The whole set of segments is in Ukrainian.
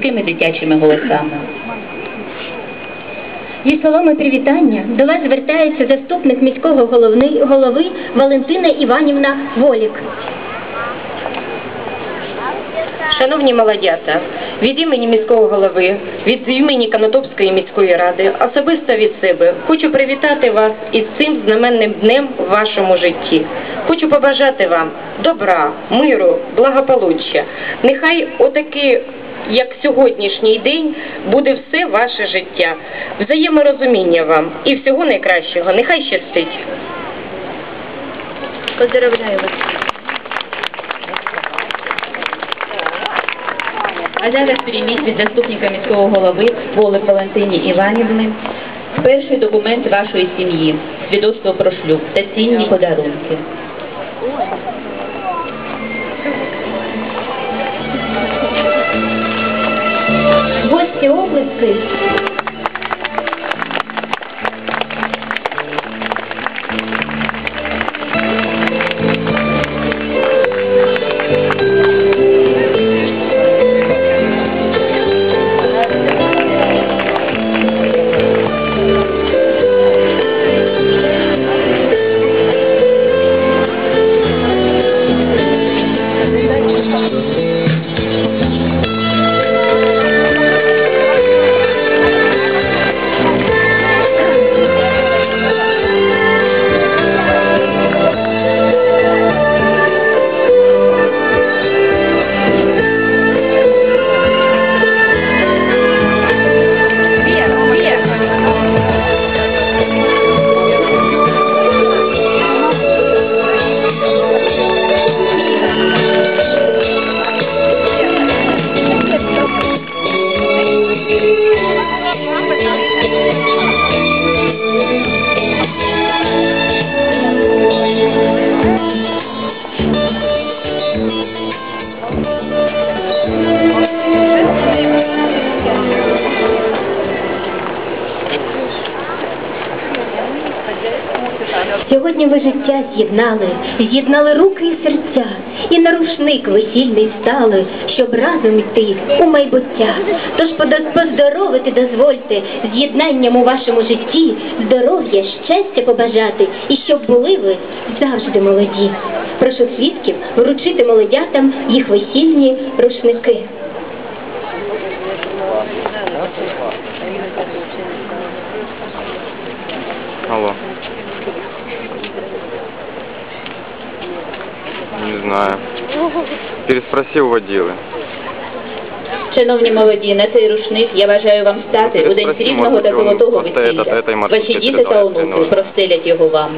такими дитячими голосами. Зі словами привітання до вас звертається заступник міського головни, голови Валентина Іванівна Волік. Шановні молодята, від імені міського голови, від імені Канатопської міської ради, особисто від себе, хочу привітати вас із цим знаменним днем в вашому житті. Хочу побажати вам добра, миру, благополуччя. Нехай отаки, як сьогоднішній день, буде все ваше життя. Взаєморозуміння вам і всього найкращого. Нехай щастить. Поздравляю вас. А зараз прийміть від заступника міського голови Волик Валентині Іванівни перший документ вашої сім'ї, свідоцтво про шлюб та цінні подарунки. place. Сьогодні життя з'єднали, з'єднали руки і серця, і на рушник весільний стали, щоб разом йти у майбуття. Тож поздоровити дозвольте з'єднанням у вашому житті, здоров'я, щастя побажати, і щоб були ви завжди молоді. Прошу свідків вручити молодятам їх весільні рушники. Алло. Не знаю. Переспроси у водилы. Шановні молоді, на цей рушник я бажаю вам стати у день Спроси, срібного може, та він золотого просто весілля. этот- этой маршрутке Ваші діти та передавати онуки нужно. простелять його вам.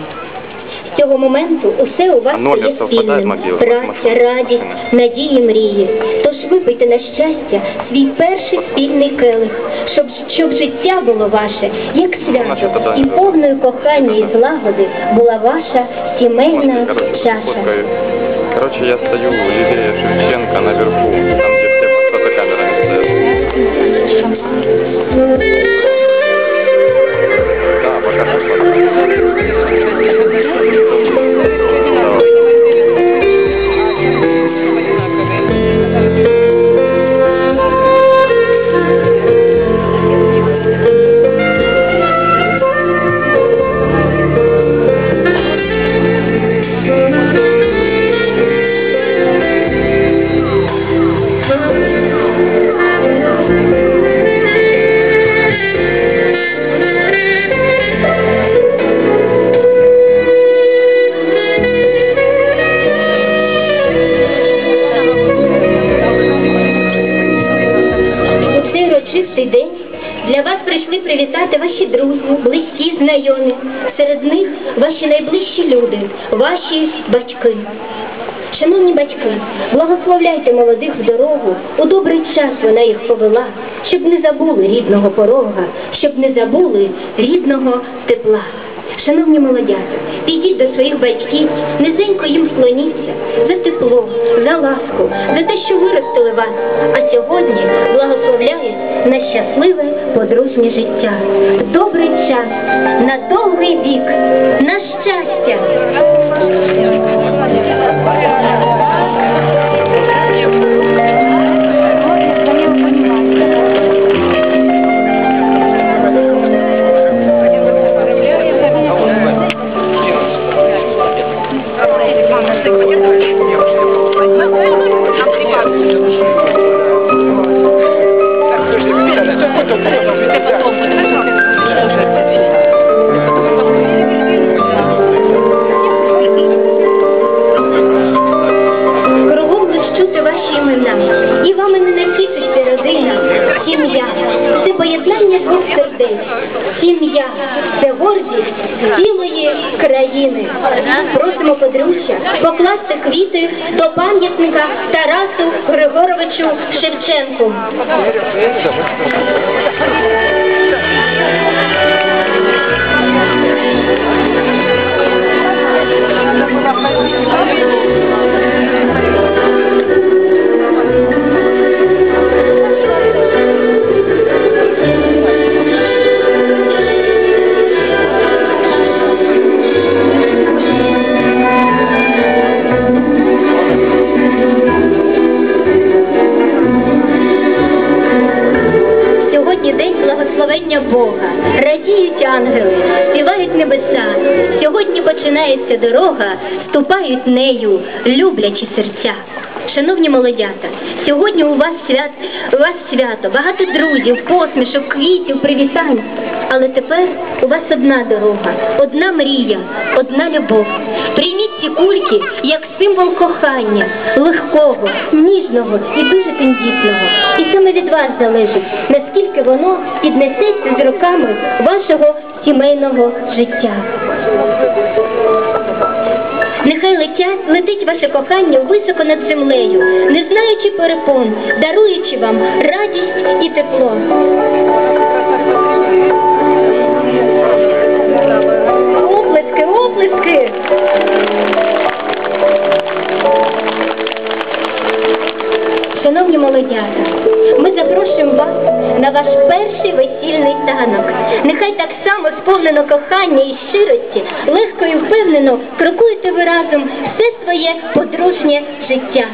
Цього моменту усе у вас номер совпадає спільним. Праця, радість, надії, мрії. Тож випийте на щастя свій перший спільний келих, щоб, щоб життя було ваше, як свято, і повною кохання і злагоди була ваша сімейна чаша. Короче, я стою левее Шевченко наверху, там, где все фотокамерами стоят. cosas. Ваші батьки. Шановні батьки, благословляйте молодих в дорогу, у добрий час вона їх повела, щоб не забули рідного порога, щоб не забули рідного тепла. Шановні молодята, підіть до своїх батьків, низенько їм вклоніться за тепло, за ласку, за те, що виростили вас, а сьогодні благословляють на щасливе подружнє життя. Добрий час, на довгий вік, на щастя. Сім'я сердець. Сім'я це гордість цілої країни. Просимо подружжя покласти квіти до пам'ятника Тарасу Григоровичу Шевченку. Починається дорога, ступають нею, люблячі серця. Шановні молодята, сьогодні у вас свят, у вас свято, багато друзів, посмішок, квітів, привітань. Але тепер у вас одна дорога, одна мрія, одна любов. Прийміть ці кульки як символ кохання, легкого, ніжного і дуже тендітного. І саме від вас залежить, наскільки воно піднесеться з роками вашого сімейного життя. Летять, летить ваше кохання високо над землею, не знаючи перепон, даруючи вам радість і тепло. Оплески, оплески! Шановні молодята, ми запрошуємо вас на ваш перший весільний танок. Нехай так само сповнено кохання і щирості, легко і впевнено крокуєте ви разом все своє подружнє життя.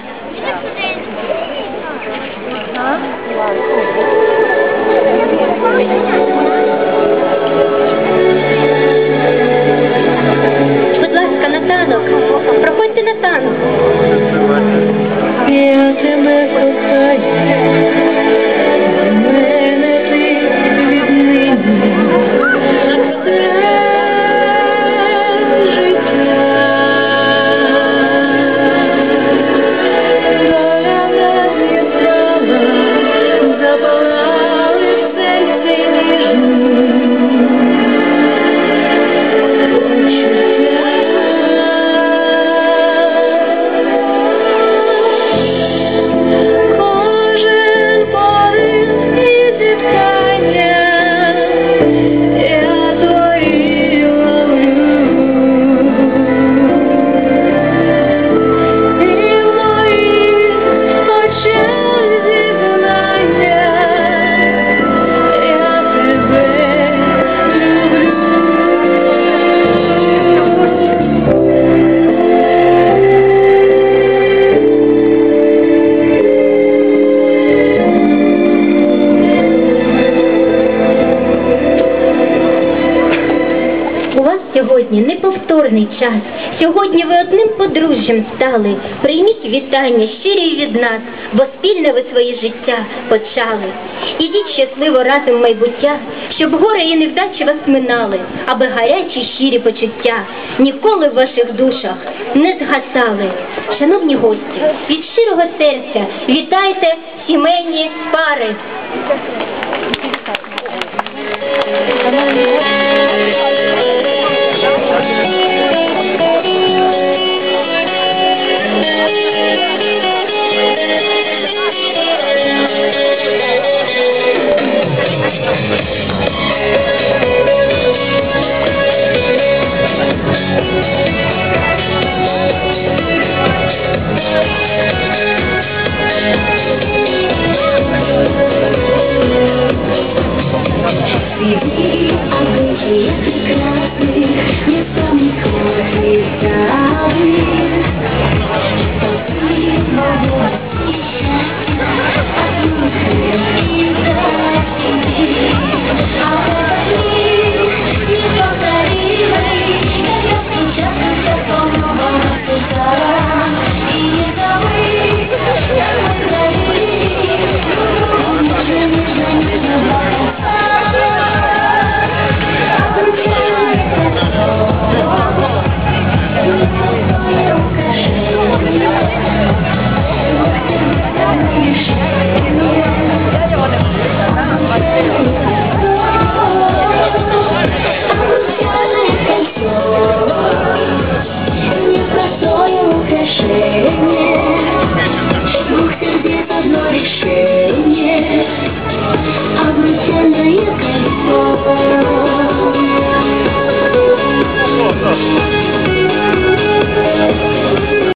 повторний час. Сьогодні ви одним подружжям стали. Прийміть вітання щирі від нас, бо спільне ви своє життя почали. Ідіть щасливо разом в майбуття, щоб горе і невдачі вас минали, аби гарячі щирі почуття ніколи в ваших душах не згасали. Шановні гості, від щирого серця вітайте сімейні пари.